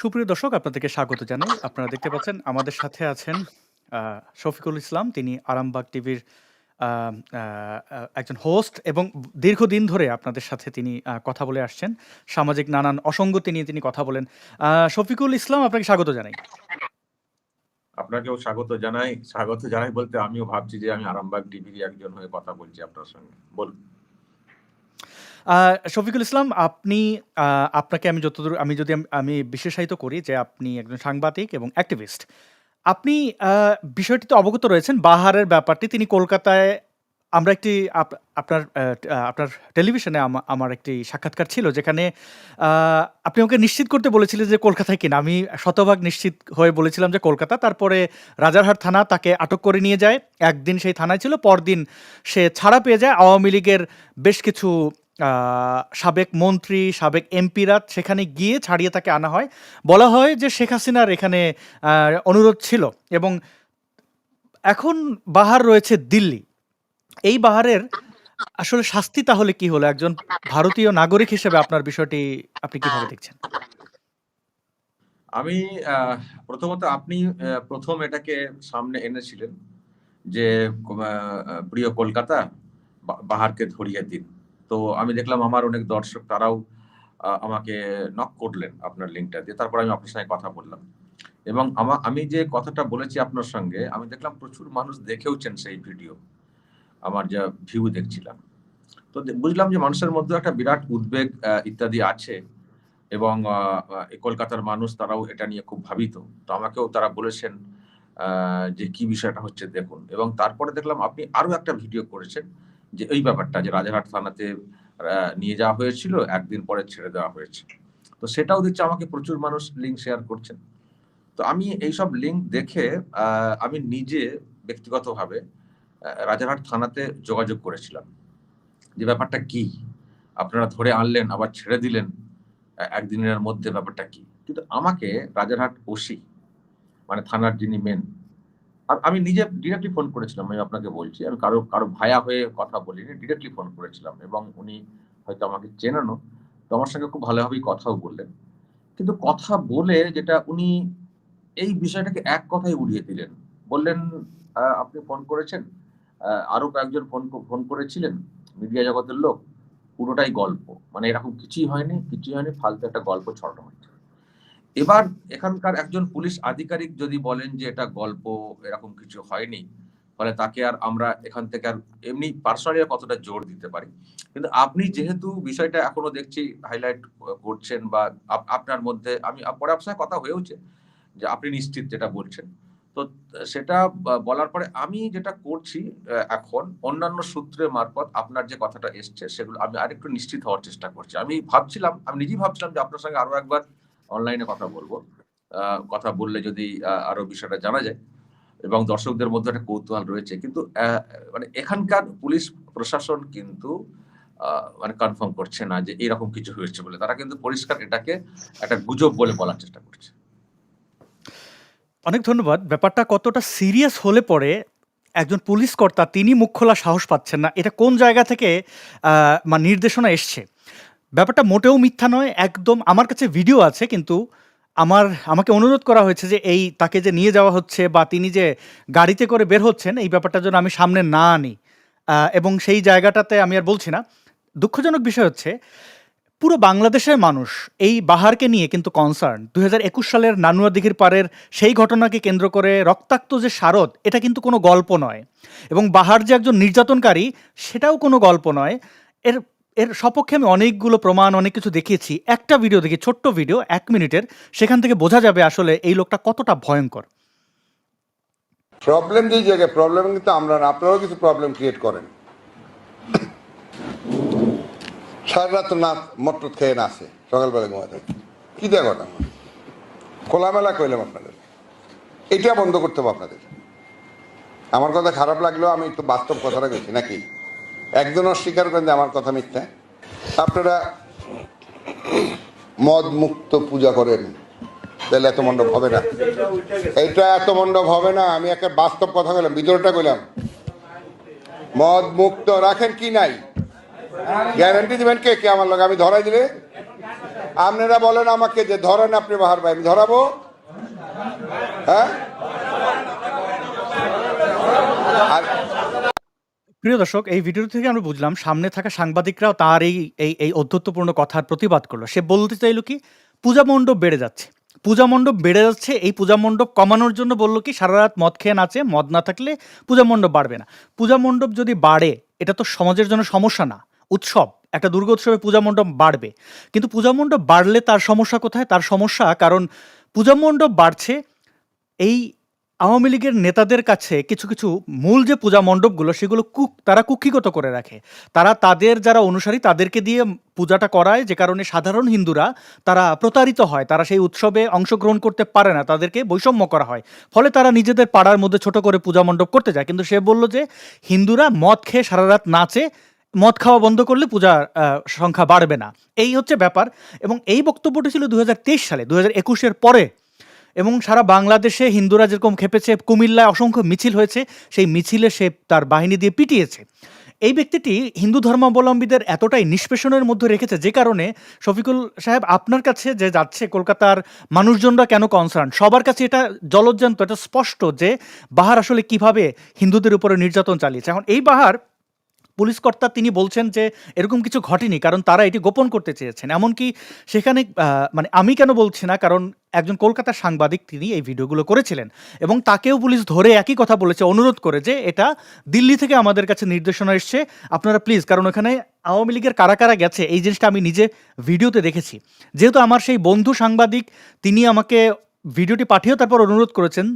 সুপ্রিয় দর্শক আপনাদেরকে স্বাগত জানাই। আপনারা দেখতে পাচ্ছেন আমাদের সাথে আছেন শফিকুল ইসলাম। তিনি আরামবাগ টিভির একজন হোস্ট এবং দীর্ঘদিন ধরে আপনাদের সাথে তিনি কথা বলে আসছেন। সামাজিক নানান অসঙ্গতি নিয়ে তিনি কথা বলেন। আহ, শফিকুল ইসলাম আপনাকে স্বাগত জানাই। আপনাকেও স্বাগত জানাই। স্বাগত জানাই বলতে আমিও ভাবছি যে আমি আরামবাগ টিভির একজন হয়ে কথা বলছি আপনার সঙ্গে। বলুন। শফিকুল ইসলাম, আপনি আপনাকে আমি যতদূর, আমি যদি আম- বিশেষায়িত করি যে আপনি একজন সাংবাদিক এবং অ্যাক্টিভিস্ট আপনি বিষয়টিতে অবগত রয়েছেন, বাহারের ব্যাপারটি। তিনি কলকাতায়, আমরা একটি আপ- আপনার আপনার টেলিভিশনে আমা- আমার একটি সাক্ষাৎকার ছিল যেখানে আপনি আমাকে নিশ্চিত করতে বলেছিলেন যে কলকাতায় কিনা। আমি শতভাগ নিশ্চিত হয়ে বলেছিলাম যে কলকাতা। তারপরে রাজারহাট থানা তাকে আটক করে নিয়ে যায়। একদিন সেই থানায় ছিল, পরদিন সে ছাড়া পেয়ে যায়। আওয়ামী লীগের বেশ কিছু সাবেক মন্ত্রী, সাবেক এমপিরা সেখানে গিয়ে ছাড়িয়ে তাকে আনা হয়। বলা হয় যে শেখ হাসিনার এখানে অনুরোধ ছিল এবং এখন বাহার রয়েছে দিল্লি। এই বাহারের আসলে শাস্তি তাহলে কি হলো? একজন ভারতীয় নাগরিক হিসেবে আপনার বিষয়টি আপনি কীভাবে দেখছেন? আমি প্রথমত আপনি প্রথম এটাকে সামনে এনেছিলেন যে প্রিয় কলকাতা বাহারকে ধরিয়ে দিন। তো আমি দেখলাম আমার অনেক দর্শক, তারাও আমাকে নক করলেন আপনার লিঙ্কটা দিয়ে। তারপর আমি আপনার সঙ্গে কথা বললাম। এবং আমা, আমি যে কথাটা বলেছি আপনার সঙ্গে, আমি দেখলাম প্রচুর মানুষ দেখেওছেন সেই ভিডিও আমার যা ভিউ দেখছিলাম। তো বুঝলাম যে মানুষের মধ্যে একটা বিরাট উদ্বেগ ইত্যাদি আছে এবং কলকাতার মানুষ তারাও এটা নিয়ে খুব ভাবিত। তো আমাকেও তারা বলেছেন যে কি বিষয়টা হচ্ছে দেখুন। এবং তারপরে দেখলাম আপনি আরও একটা ভিডিও করেছেন যে এই ব্যাপারটা যে রাজারহাট থানাতে নিয়ে যাওয়া হয়েছিল, একদিন পরে ছেড়ে দেওয়া হয়েছে। তো সেটাও দেখছি আমাকে প্রচুর মানুষ লিঙ্ক শেয়ার করছেন। তো আমি এইসব লিঙ্ক দেখে আমি নিজে ব্যক্তিগতভাবে রাজারহাট থানাতে যোগাযোগ করেছিলাম। যে ব্যাপারটা কি? আপনারা ধরে আনলেন, আবার ছেড়ে দিলেন একদিনের মধ্যে ব্যাপারটা কি? কিন্তু আমাকে রাজারহাট ওসি মানে থানার যিনি মেন আমি নিজে ডিরেক্টলি ফোন করেছিলাম, আমি আপনাকে বলছি। আমি কারও কারও ভায়া হয়ে কথা বলিনি ডিরেক্টলি ফোন করেছিলাম এবং উনি হয়তো আমাকে চেনানো, তো আমার সঙ্গে খুব ভালোভাবেই কথাও বললেন। কিন্তু কথা বলে যেটা উনি এই বিষয়টাকে এক কথায় উড়িয়ে দিলেন। বললেন আপনি ফোন করেছেন? আরও কয়েকজন ফোন ফোন করেছিলেন? মিডিয়া জগতের লোক? পুরোটাই গল্প। মানে এরকম কিছুই হয়নি কিছুই হয়নি, ফালতু একটা গল্প ছড়ানো হচ্ছে এবার এখানকার একজন পুলিশ আধিকারিক যদি বলেন যে এটা গল্প, এরকম কিছু হয়নি, ফলে তাকে আর আমরা এখান থেকে আর এমনি পার্সোনালি কতটা জোর দিতে পারি? কিন্তু আপনি যেহেতু বিষয়টা এখনও দেখছি হাইলাইট করছেন বা আপনার মধ্যে, আমি পরে আপনার কথা হয়েওছে যে আপনি নিশ্চিত যেটা বলছেন। তো সেটা বলার পরে আমি যেটা করছি এখন অন্যান্য সূত্রের মারফত আপনার যে কথাটা এসছে, সেগুলো আমি আরেকটু নিশ্চিত হওয়ার চেষ্টা করছি। আমি ভাবছিলাম, আমি নিজেই ভাবছিলাম যে আপনার সঙ্গে আরও একবার অনলাইনে কথা বলব। কথা বললে যদি আরও বিষয়টা জানা যায়। এবং দর্শকদের মধ্যে একটা কৌতূহল রয়েছে। কিন্তু মানে এখানকার পুলিশ প্রশাসন কিন্তু মানে কনফার্ম করছে না যে এরকম কিছু হয়েছে বলে। তারা কিন্তু পরিষ্কার এটাকে একটা গুজব বলে বলার চেষ্টা করছে। অনেক ধন্যবাদ। ব্যাপারটা কতটা সিরিয়াস হলে পরে একজন পুলিশ কর্তা, তিনি মুখ খোলা সাহস পাচ্ছেন না। এটা কোন জায়গা থেকে মানে নির্দেশনা এসছে? ব্যাপারটা মোটেও মিথ্যা নয়, একদম আমার কাছে ভিডিও আছে, কিন্তু আমার, আমাকে অনুরোধ করা হয়েছে যে এই তাকে যে নিয়ে যাওয়া হচ্ছে বা তিনি যে গাড়িতে করে বের হচ্ছেন, এই ব্যাপারটা যেন আমি সামনে না আনি। এবং সেই জায়গাটাতে আমি আর বলছি না। দুঃখজনক বিষয় হচ্ছে, পুরো বাংলাদেশের মানুষ এই বাহারকে নিয়ে কিন্তু কনসার্ন দু হাজার একুশ সালের নানুয়া দিঘির পাড়ের সেই ঘটনাকে কেন্দ্র করে রক্তাক্ত যে শারদ, এটা কিন্তু কোনো গল্প নয়। এবং বাহার যে একজন নির্যাতনকারী, সেটাও কোনো গল্প নয়। এর এর সপক্ষে আমি অনেকগুলো প্রমাণ, অনেক কিছু দেখিয়েছি। একটা ভিডিও দেখি, ছোট্ট ভিডিও এক মিনিটের। সেখান থেকে বোঝা যাবে আসলে এই লোকটা কতটা ভয়ঙ্কর। প্রবলেম যেই জায়গায় প্রবলেম কিন্তু আমরা না, আপনারাও কিছু প্রবলেম ক্রিয়েট করেন। সারা রাত না মটর খেয়ে না আসে সকালবেলা ঘুমাতে। কি দেয় কথা খোলামেলা কইলাম আপনাদের। এটা বন্ধ করতে হবে আপনাদের। আমার কথা খারাপ লাগলেও আমি একটু বাস্তব কথাটা গেছি নাকি? একজন অস্বীকার করেন যে আমার কথা মিথ্যা। আপনারা মদ মুক্ত পূজা করেন। তাহলে এত মণ্ডপ হবে না। এটা এত মণ্ডপ হবে না, আমি একটা বাস্তব কথা বললাম ভিতরটা কইলাম। মদ মুক্ত রাখেন কি নাই? গ্যারান্টি দিবেন কে? কে আমার লোক আমি ধরাই দিলে? আপনারা বলেন আমাকে যে ধরেন আপনি বাহার ভাই, আমি ধরাবো? হ্যাঁ? আর প্রিয় দর্শক, এই ভিডিও থেকে আমরা বুঝলাম সামনে থাকা সাংবাদিকরাও তার এই এই এই অধ্যত্বপূর্ণ কথার প্রতিবাদ করল। সে বলতে চাইলো কি, পূজা মণ্ডপ বেড়ে যাচ্ছে। পূজা মণ্ডপ বেড়ে যাচ্ছে, এই পূজা মণ্ডপ কমানোর জন্য বলল কি, সারা রাত মদ খেয়ে নাচে, মদ না থাকলে পূজা মণ্ডপ বাড়বে না। পূজা মণ্ডপ যদি বাড়ে, এটা তো সমাজের জন্য সমস্যা না, উৎসব। একটা দুর্গা উৎসবে পূজা মণ্ডপ বাড়বে। কিন্তু পূজা মণ্ডপ বাড়লে তার সমস্যা কোথায়? তার সমস্যা কারণ পূজা মণ্ডপ বাড়ছে, এই আওয়ামী লীগের নেতাদের কাছে কিছু কিছু মূল যে পূজা মণ্ডপগুলো, সেগুলো কুক, তারা কুক্ষিগত করে রাখে। তারা তাদের যারা অনুসারী, তাদেরকে দিয়ে পূজাটা করায়, যে কারণে সাধারণ হিন্দুরা তারা প্রতারিত হয়। তারা সেই উৎসবে অংশগ্রহণ করতে পারে না, তাদেরকে বৈষম্য করা হয়। ফলে তারা নিজেদের পাড়ার মধ্যে ছোট করে পূজা মণ্ডপ করতে যায়। কিন্তু সে বলল যে, হিন্দুরা মদ খেয়ে সারা রাত নাচে, মদ খাওয়া বন্ধ করলে পূজার সংখ্যা বাড়বে না। এই হচ্ছে ব্যাপার। এবং এই বক্তব্যটি ছিল দু হাজার তেইশ সালে। দু হাজার একুশের পরে এবং সারা বাংলাদেশে হিন্দুরা যেরকম খেপেছে, কুমিল্লায় অসংখ্য মিছিল হয়েছে, সেই মিছিলে সে তার বাহিনী দিয়ে পিটিয়েছে। এই ব্যক্তিটি হিন্দু ধর্মাবলম্বীদের এতটাই নিষ্পেষণের মধ্যে রেখেছে যে কারণে, শফিকুল সাহেব আপনার কাছে যে যাচ্ছে কলকাতার মানুষজনরা কেন কনসার্ন সবার কাছে এটা জলজ্জান্ত, এটা স্পষ্ট যে বাহার আসলে কীভাবে হিন্দুদের উপরে নির্যাতন চালিয়েছে। এখন এই বাহার পুলিশ কর্তা তিনি বলছেন যে এরকম কিছু ঘটেনি, কারণ তারা এটি গোপন করতে চেয়েছেন। এমনকি সেখানে মানে আমি কেন বলছি না, কারণ একজন কলকাতার সাংবাদিক তিনি এই ভিডিওগুলো করেছিলেন এবং তাকেও পুলিশ ধরে একই কথা বলেছে, অনুরোধ করে যে এটা দিল্লি থেকে আমাদের কাছে নির্দেশনা এসছে, আপনারা প্লিজ কারণ ওখানে আওয়ামী লীগের কারা কারা গেছে, এই জিনিসটা আমি নিজে ভিডিওতে দেখেছি। যেহেতু আমার সেই বন্ধু সাংবাদিক, তিনি আমাকে ভিডিওটি পাঠিয়েও তারপর অনুরোধ করেছেন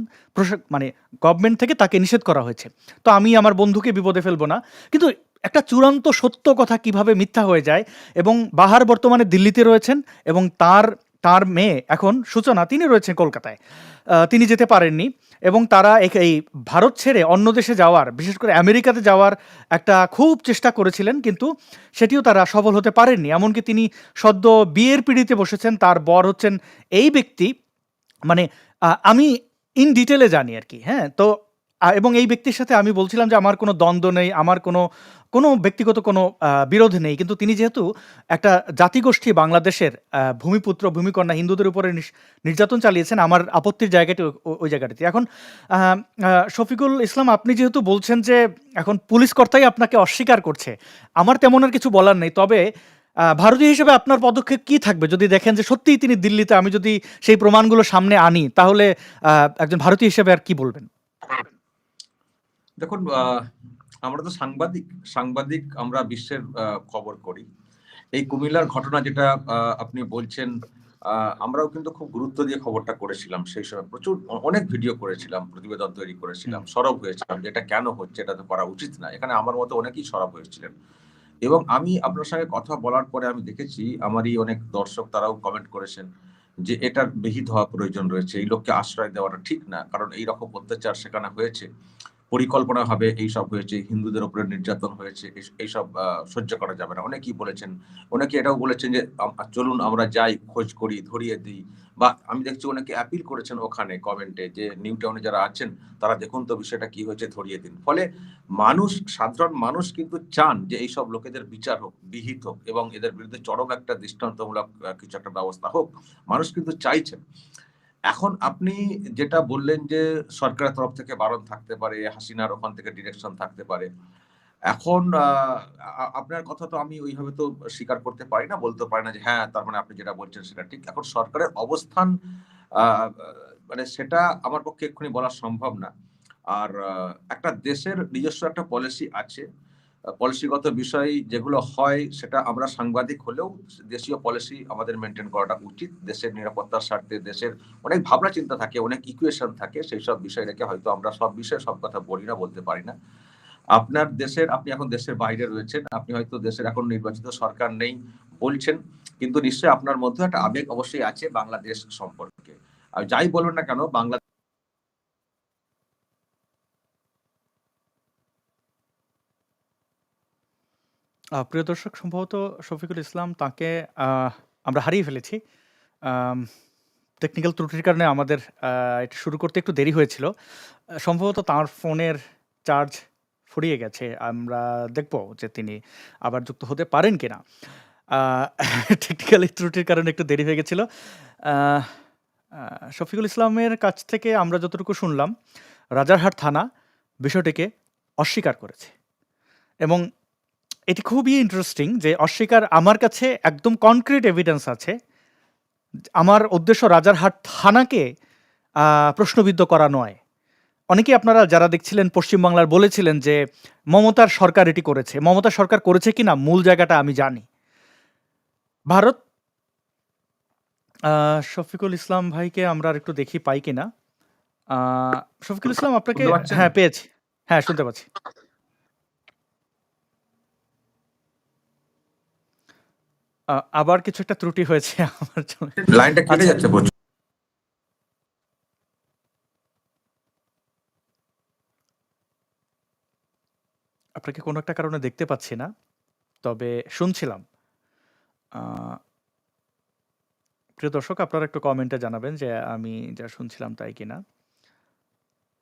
মানে গভর্নমেন্ট থেকে তাকে নিষেধ করা হয়েছে। তো আমি আমার বন্ধুকে বিপদে ফেলব না। কিন্তু একটা চূড়ান্ত সত্য কথা কীভাবে মিথ্যা হয়ে যায় এবং বাহার বর্তমানে দিল্লিতে রয়েছেন এবং তার তার মেয়ে এখন সূচনা, তিনি রয়েছেন কলকাতায়। তিনি যেতে পারেননি এবং তারা এই ভারত ছেড়ে অন্য দেশে যাওয়ার, বিশেষ করে আমেরিকাতে যাওয়ার একটা খুব চেষ্টা করেছিলেন, কিন্তু সেটিও তারা সফল হতে পারেননি। এমনকি তিনি সদ্য বিয়ের পিড়িতে বসেছেন, তার বর হচ্ছেন এই ব্যক্তি। মানে আমি ইন ডিটেলে জানি আর কি হ্যাঁ? তো এবং এই ব্যক্তির সাথে আমি বলছিলাম যে আমার কোনো দ্বন্দ্ব নেই, আমার কোনো কোনো ব্যক্তিগত কোনো বিরোধ নেই। কিন্তু তিনি যেহেতু একটা জাতিগোষ্ঠী বাংলাদেশের ভূমিপুত্র, ভূমিকন্যা হিন্দুদের উপরে নির্যাতন চালিয়েছেন, আমার আপত্তির জায়গাটি ওই জায়গাটিতে। এখন শফিকুল ইসলাম, আপনি যেহেতু বলছেন যে এখন পুলিশ কর্তাই আপনাকে অস্বীকার করছে, আমার তেমন আর কিছু বলার নেই। তবে ভারতীয় হিসেবে আপনার পদক্ষেপ কি থাকবে? যদি দেখেন যে সত্যিই তিনি দিল্লিতে, আমি যদি সেই প্রমাণগুলো সামনে আনি, তাহলে একজন ভারতীয় হিসেবে আর কি বলবেন? দেখুন আহ, আমরা তো সাংবাদিক সাংবাদিক আমরা বিশ্বের খবর করি। এই কুমিল্লার ঘটনা যেটা আপনি বলছেন আমরাও কিন্তু খুব গুরুত্ব দিয়ে খবরটা করেছিলাম সেই সময়। প্রচুর অনেক ভিডিও করেছিলাম প্রতিবেদন তৈরি করেছিলাম সরব হয়েছিলাম যে এটা কেন হচ্ছে এটা তো করা উচিত না। এখানে আমার মতো অনেকেই সরব হয়েছিলেন। এবং আমি আপনার সঙ্গে কথা বলার পরে আমি দেখেছি আমারই অনেক দর্শক তারাও কমেন্ট করেছেন যে এটার বিহিত হওয়া প্রয়োজন রয়েছে এই লোককে আশ্রয় দেওয়াটা ঠিক না কারণ এই রকম অত্যাচার সেখানে হয়েছে। পরিকল্পনা ভাবে এইসব হয়েছে, হিন্দুদের উপরে নির্যাতন হয়েছে, এই- এইসব সহ্য করা যাবে না। অনেকেই বলেছেন, অনেকে এটাও বলেছেন যে চলুন আমরা যাই, খোঁজ করি, ধরিয়ে দিই। বা আমি দেখছি অনেকে অ্যাপিল করেছেন ওখানে কমেন্টে যে নিউ টাউনে যারা আছেন, তারা দেখুন তো বিষয়টা কি হয়েছে, ধরিয়ে দিন। ফলে মানুষ, সাধারণ মানুষ কিন্তু চান যে, এইসব লোকেদের বিচার হোক, বিহিত হোক, এবং এদের বিরুদ্ধে চরম একটা দৃষ্টান্তমূলক কিছু একটা ব্যবস্থা হোক। মানুষ কিন্তু চাইছেন। এখন আপনি যেটা বললেন যে সরকারের তরফ থেকে বারণ থাকতে পারে, হাসিনার ওখান থেকে ডিরেকশন থাকতে পারে, এখন আপনার কথা তো আমি ওইভাবে তো স্বীকার করতে পারি না, বলতে পারি না যে হ্যাঁ তার মানে আপনি যেটা বলছেন সেটা ঠিক। এখন সরকারের অবস্থান মানে সেটা আমার পক্ষে এক্ষুনি বলা সম্ভব না। আর একটা দেশের নিজস্ব একটা পলিসি আছে পলিসিগত বিষয় যেগুলো হয়, সেটা আমরা সাংবাদিক হলেও দেশীয় পলিসি আমাদের মেনটেন করাটা উচিত। দেশের নিরাপত্তার স্বার্থে দেশের অনেক ভাবনা চিন্তা থাকে, অনেক ইকুয়েশন থাকে, সেই সব বিষয় রেখে হয়তো আমরা সব বিষয়ে সব কথা বলি না, বলতে পারি না। আপনার দেশের, আপনি এখন দেশের বাইরে রয়েছেন, আপনি হয়তো দেশের এখন নির্বাচিত সরকার নেই বলছেন, কিন্তু নিশ্চয়ই আপনার মধ্যে একটা আবেগ অবশ্যই আছে বাংলাদেশ সম্পর্কে। আর যাই বলুন না কেন বাংলা প্রিয় দর্শক, সম্ভবত শফিকুল ইসলাম তাকে আমরা হারিয়ে ফেলেছি। টেকনিক্যাল ত্রুটির কারণে আমাদের এটা শুরু করতে একটু দেরি হয়েছিল। সম্ভবত তার ফোনের চার্জ ফুরিয়ে গেছে। আমরা দেখব যে তিনি আবার যুক্ত হতে পারেন কিনা। টেকনিক্যালি ত্রুটির কারণে একটু দেরি হয়ে গেছিল। শফিকুল ইসলামের কাছ থেকে আমরা যতটুকু শুনলাম, রাজারহাট থানা বিষয়টিকে অস্বীকার করেছে। এবং এটি খুবই ইন্টারেস্টিং যে অস্বীকার আমার কাছে একদম কনক্রিট এভিডেন্স আছে। আমার উদ্দেশ্য রাজারহাট থানাকে প্রশ্নবিদ্ধ করা নয়। অনেকেই আপনারা যারা দেখছিলেন পশ্চিমবাংলার বলেছিলেন যে মমতার সরকার এটি করেছে। মমতা সরকার করেছে কিনা মূল জায়গাটা আমি জানি। ভারত আহ, শফিকুল ইসলাম ভাইকে আমরা আর একটু দেখি পাই কিনা। আহ, শফিকুল ইসলাম আপনাকে হ্যাঁ পেয়েছি। হ্যাঁ শুনতে পাচ্ছি। আবার কিছু একটা ত্রুটি হয়েছে আমার জন্য। লাইনটা কেটে আচ্ছা। যাচ্ছে প্রচুর। আপনাকে কোনো একটা কারণে দেখতে পাচ্ছি না তবে শুনছিলাম। আহ, প্রিয় দর্শক আপনারা একটু কমেন্টে জানাবেন যে আমি যা শুনছিলাম তাই কিনা।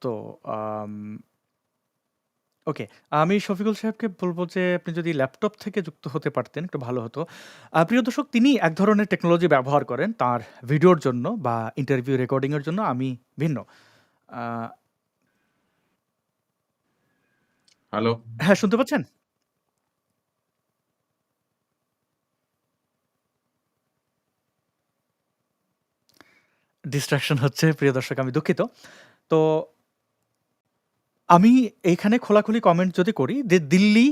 তো ওকে আমি শফিকুল সাহেবকে বলব যে আপনি যদি ল্যাপটপ থেকে যুক্ত হতে পারতেন একটু ভালো হতো। প্রিয় দর্শক তিনি এক ধরনের টেকনোলজি ব্যবহার করেন। তার ভিডিওর জন্য বা ইন্টারভিউ রেকর্ডিংয়ের জন্য আমি ভিন্ন। হ্যালো হ্যাঁ শুনতে পাচ্ছেন? ডিস্ট্রাকশন হচ্ছে প্রিয় দর্শক আমি দুঃখিত। তো আমি এইখানে খোলাখুলি কমেন্ট যদি করি যে দিল্লি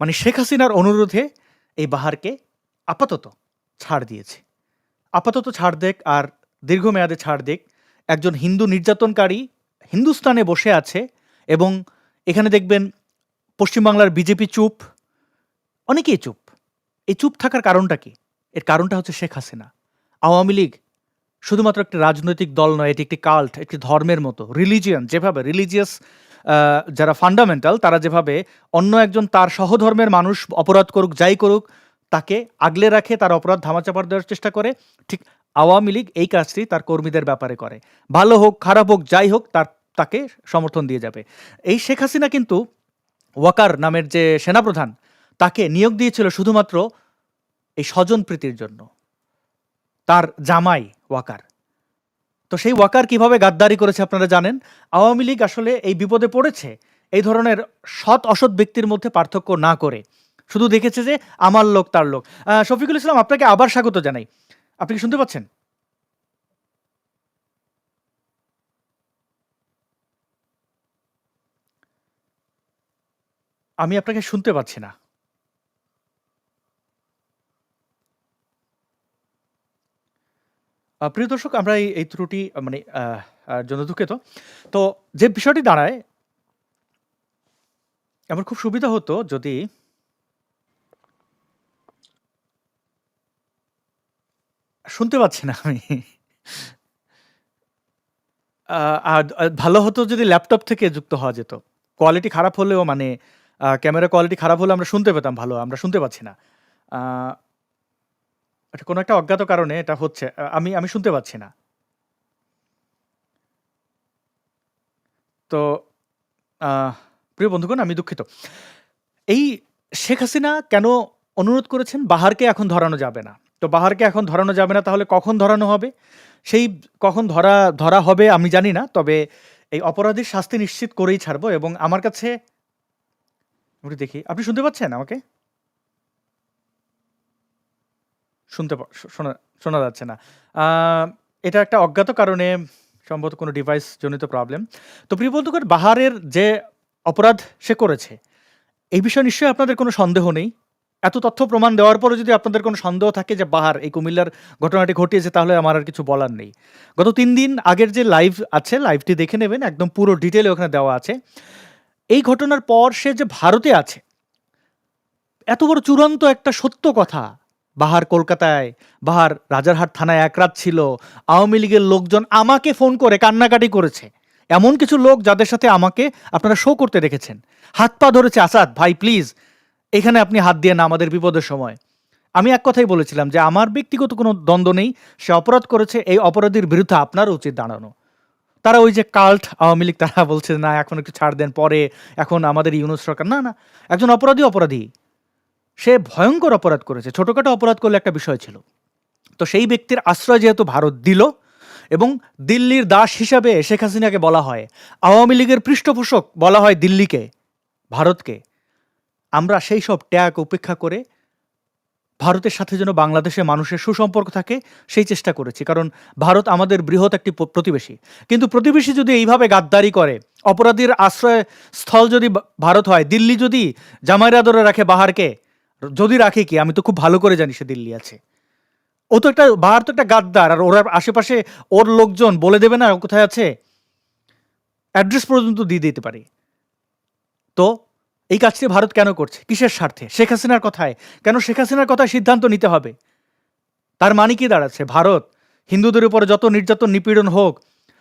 মানে শেখ হাসিনার অনুরোধে এই বাহারকে আপাতত ছাড় দিয়েছে। আপাতত ছাড় দেখ আর দীর্ঘমেয়াদে ছাড় দেখ একজন হিন্দু নির্যাতনকারী হিন্দুস্তানে বসে আছে এবং এখানে দেখবেন পশ্চিমবাংলার বিজেপি চুপ। অনেকেই চুপ। এই চুপ থাকার কারণটা কি? এর কারণটা হচ্ছে শেখ হাসিনা। আওয়ামী লীগ শুধুমাত্র একটি রাজনৈতিক দল নয়, এটি একটি কাল্ট একটি ধর্মের মতো। রিলিজিয়ান যেভাবে রিলিজিয়াস যারা ফান্ডামেন্টাল তারা যেভাবে অন্য একজন তার সহধর্মের মানুষ অপরাধ করুক, যাই করুক, তাকে আগলে রাখে, তার অপরাধ ধামাচাপা দেওয়ার চেষ্টা করে, ঠিক আওয়ামী লীগ এই কাজটি তার কর্মীদের ব্যাপারে করে। ভালো হোক, খারাপ হোক, যাই হোক, তার, তাকে সমর্থন দিয়ে যাবে। এই শেখ হাসিনা কিন্তু ওয়াকার নামের যে সেনাপ্রধান, তাকে নিয়োগ দিয়েছিল শুধুমাত্র এই স্বজন প্রীতির জন্য। তার জামাই ওয়াকার। তো সেই ওয়াকার কীভাবে গাদ্দারি করেছে আপনারা জানেন? আওয়ামী লীগ আসলে এই বিপদে পড়েছে, এই ধরনের সৎ, অসৎ ব্যক্তির মধ্যে পার্থক্য না করে। শুধু দেখেছে যে আমার লোক, তার লোক। শফিকুল ইসলাম, আপনাকে আবার স্বাগত জানাই। আপনি কি শুনতে পাচ্ছেন? আমি আপনাকে শুনতে পাচ্ছি না। প্রিয় দর্শক আমরা এই এই ত্রুটি মানে জন্য দুঃখিত। তো যে বিষয়টি দাঁড়ায় আমার খুব সুবিধা হতো যদি শুনতে পাচ্ছি না আমি। আহ, আর আর ভালো হতো যদি ল্যাপটপ থেকে যুক্ত হওয়া যেত। কোয়ালিটি খারাপ হলেও মানে ক্যামেরা কোয়ালিটি খারাপ হলে আমরা শুনতে পেতাম ভালো আমরা শুনতে পাচ্ছি না। আহ, এটা কোনো একটা অজ্ঞাত কারণে এটা হচ্ছে। আমি আমি শুনতে পাচ্ছি না। তো প্রিয় বন্ধুগণ, আমি দুঃখিত। এই শেখ হাসিনা কেন অনুরোধ করেছেন? বাহারকে এখন ধরানো যাবে না। তো বাহারকে এখন ধরানো যাবে না, তাহলে কখন ধরানো হবে? সেই কখন ধরা ধরা হবে আমি জানি না, তবে এই অপরাধীর শাস্তি নিশ্চিত করেই ছাড়বো এবং আমার কাছে দেখি। আপনি শুনতে পাচ্ছেন আমাকে? শুনতে শোনা শোনা যাচ্ছে না। এটা একটা অজ্ঞাত কারণে সম্ভবত কোনো ডিভাইস জনিত প্রবলেম তো প্রিয় বন্ধুগণ, বাহারের যে অপরাধ সে করেছে, এই বিষয়ে নিশ্চয়ই আপনাদের কোনো সন্দেহ নেই? এত তথ্য প্রমাণ দেওয়ার পরে যদি আপনাদের কোনো সন্দেহ থাকে যে বাহার, এই কুমিল্লার ঘটনাটি ঘটিয়েছে, তাহলে আমার আর কিছু বলার নেই। গত তিন দিন আগের যে লাইভ আছে লাইভটি দেখে নেবেন, একদম পুরো ডিটেলে ওখানে দেওয়া আছে। এই ঘটনার পর সে যে ভারতে আছে, এত বড় চূড়ান্ত একটা সত্য কথা বাহার কলকাতায়, বাহার রাজারহাট থানায় এক রাত ছিল। আওয়ামী লীগের লোকজন আমাকে ফোন করে কান্নাকাটি করেছে। এমন কিছু লোক যাদের সাথে আমাকে আপনারা শো করতে দেখেছেন। হাত পা ধরেছে, আসাদ, ভাই প্লিজ এখানে আপনি হাত দিয়ে না আমাদের বিপদের সময়। আমি এক কথাই বলেছিলাম যে, আমার ব্যক্তিগত কোনো দ্বন্দ্ব নেই। সে অপরাধ করেছে, এই অপরাধীর বিরুদ্ধে আপনার উচিত দাঁড়ানো। তারা ওই যে কাল্ট আওয়ামী লীগ, তারা বলছে, না, এখন একটু ছাড় দেন, পরে, এখন আমাদের ইউনুস সরকার। না না, একজন অপরাধী অপরাধী। সে ভয়ঙ্কর অপরাধ করেছে। ছোটোখাটো অপরাধ করলে একটা বিষয় ছিল। তো সেই ব্যক্তির আশ্রয় যেহেতু ভারত দিল এবং দিল্লির দাস হিসাবে শেখ হাসিনাকে বলা হয়, আওয়ামী লীগের পৃষ্ঠপোষক বলা হয় দিল্লিকে, ভারতকে। আমরা সেই সব ট্যাগ উপেক্ষা করে ভারতের সাথে যেন বাংলাদেশের মানুষের সুসম্পর্ক থাকে, সেই চেষ্টা করেছি। কারণ ভারত আমাদের বৃহৎ একটি প্রতিবেশী। কিন্তু প্রতিবেশী যদি এইভাবে গাদ্দারি করে, অপরাধীর আশ্রয় স্থল যদি ভারত হয়, দিল্লি যদি জামাইয়ের আদরে রাখে বাহারকে যদি রাখে কি? আমি তো খুব ভালো করে জানি সে দিল্লি আছে। ও তো একটা বাহার তো একটা গাদ্দার, আর ওরা আশেপাশে ওর লোকজন বলে দেবে না কোথায় আছে? অ্যাড্রেস পর্যন্ত দিয়ে দিতে পারি। তো এই কাজটি ভারত কেন করছে? কিসের স্বার্থে? শেখ হাসিনার কথায়। কেন শেখ হাসিনার কথায় সিদ্ধান্ত নিতে হবে? তার মানে কি দাঁড়াচ্ছে? ভারত, হিন্দুদের উপরে যত নির্যাতন নিপীড়ন হোক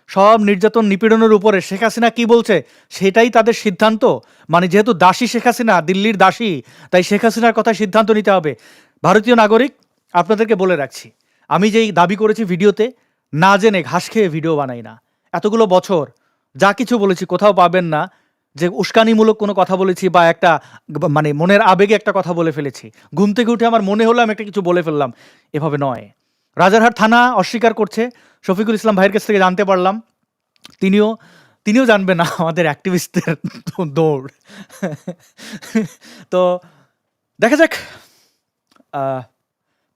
সব নির্যাতন নিপীড়নের উপরে শেখ হাসিনা কি বলছে? সেটাই তাদের সিদ্ধান্ত। মানে যেহেতু দাসী শেখ হাসিনা, দিল্লির দাসী, তাই শেখ হাসিনার কথায় সিদ্ধান্ত নিতে হবে। ভারতীয় নাগরিক, আপনাদেরকে বলে রাখছি, আমি যেই দাবি করেছি ভিডিওতে, না জেনে ঘাস খেয়ে ভিডিও বানাই না। এতগুলো বছর যা কিছু বলেছি, কোথাও পাবেন না, যে উস্কানিমূলক কোনো কথা বলেছি বা একটা মানে মনের আবেগে একটা কথা বলে ফেলেছি। ঘুম থেকে উঠে আমার মনে হলো আমি একটা কিছু বলে ফেললাম। এভাবে নয়। রাজারহাট থানা অস্বীকার করছে শফিকুল ইসলাম ভাইয়ের কাছ থেকে জানতে পারলাম, তিনিও তিনিও জানবেন না আমাদের অ্যাক্টিভিস্টদের দৌড়। তো দেখা যাক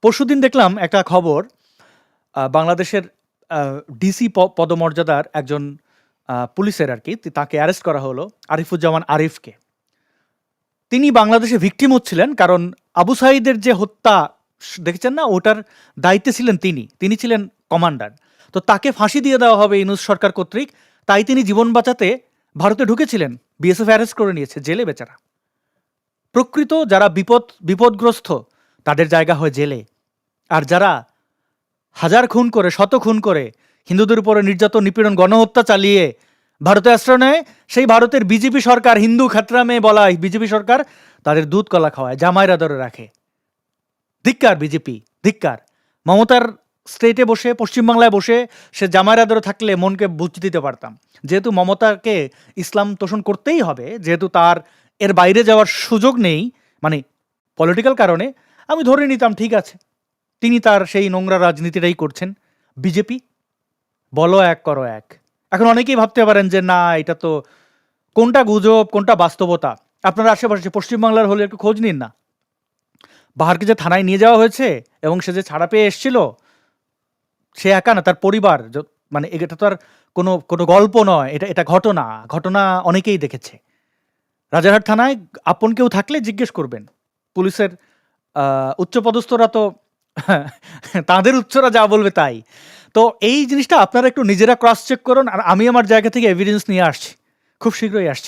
পরশুদিন দেখলাম একটা খবর বাংলাদেশের ডিসি পদমর্যাদার একজন পুলিশের আর কি, তাকে অ্যারেস্ট করা হলো, আরিফুজ্জামান আরিফকে। তিনি বাংলাদেশে ভিকটিম হচ্ছিলেন কারণ আবু সাইদের যে হত্যা দেখেছেন না? ওটার দায়িত্বে ছিলেন তিনি। তিনি ছিলেন কমান্ডার তো তাকে ফাঁসি দিয়ে দেওয়া হবে ইনুস সরকার কর্তৃক। তাই তিনি জীবন বাঁচাতে ভারতে ঢুকেছিলেন। বিএসএফ অ্যারেস্ট করে নিয়েছে জেলে বেচারা। প্রকৃত যারা বিপদ, বিপদগ্রস্ত, তাদের জায়গা হয় জেলে। আর যারা হাজার খুন করে, শত খুন করে, হিন্দুদের উপরে নির্যাতন, নিপীড়ন, গণহত্যা চালিয়ে ভারতে আশ্রয় নেয়, সেই ভারতের বিজেপি সরকার, হিন্দু খাতরামে বলা বিজেপি সরকার, তাদের দুধ কলা খাওয়ায় জামাইয়ের আদরে রাখে। ধিক্কার বিজেপি, ধিক্কার। মমতার স্টেটে বসে, পশ্চিমবাংলায় বসে সে আদরে থাকলে মনকে বুঝতে দিতে পারতাম। যেহেতু মমতাকে ইসলাম তোষণ করতেই হবে, যেহেতু তার এর বাইরে যাওয়ার সুযোগ নেই মানে পলিটিক্যাল কারণে, আমি ধরে নিতাম ঠিক আছে। তিনি তার সেই নোংরা রাজনীতিটাই করছেন। বিজেপি? বলো এক, করো এক। এখন অনেকেই ভাবতে পারেন যে না, এটা তো কোনটা গুজব, কোনটা বাস্তবতা? আপনারা আশেপাশে পশ্চিমবাংলার হলে একটু খোঁজ নিন না। বাহারকে যে থানায় নিয়ে যাওয়া হয়েছে এবং সে যে ছাড়া পেয়ে এসছিল সে একা না, তার পরিবার মানে এটা তো আর কোনো কোনো গল্প নয়, এটা এটা ঘটনা ঘটনা অনেকেই দেখেছে। রাজারহাট থানায় আপন কেউ থাকলে জিজ্ঞেস করবেন। পুলিশের উচ্চপদস্থরা তো তাদের উচ্চরা যা বলবে তাই। তো এই জিনিসটা আপনারা একটু নিজেরা ক্রস চেক করুন, আর আমি আমার জায়গা থেকে এভিডেন্স নিয়ে আসছি। খুব শীঘ্রই আসছি।